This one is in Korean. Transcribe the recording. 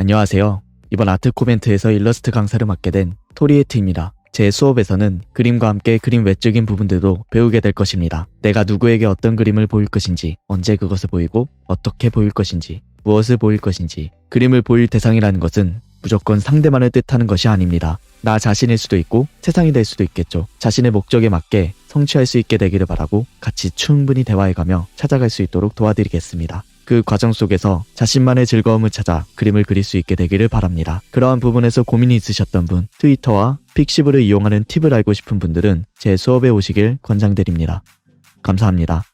안녕하세요. 이번 아트 코멘트에서 일러스트 강사를 맡게 된 토리에트입니다. 제 수업에서는 그림과 함께 그림 외적인 부분들도 배우게 될 것입니다. 내가 누구에게 어떤 그림을 보일 것인지, 언제 그것을 보이고, 어떻게 보일 것인지, 무엇을 보일 것인지, 그림을 보일 대상이라는 것은 무조건 상대만을 뜻하는 것이 아닙니다. 나 자신일 수도 있고 세상이 될 수도 있겠죠. 자신의 목적에 맞게 성취할 수 있게 되기를 바라고 같이 충분히 대화해가며 찾아갈 수 있도록 도와드리겠습니다. 그 과정 속에서 자신만의 즐거움을 찾아 그림을 그릴 수 있게 되기를 바랍니다. 그러한 부분에서 고민이 있으셨던 분, 트위터와 픽시브를 이용하는 팁을 알고 싶은 분들은 제 수업에 오시길 권장드립니다. 감사합니다.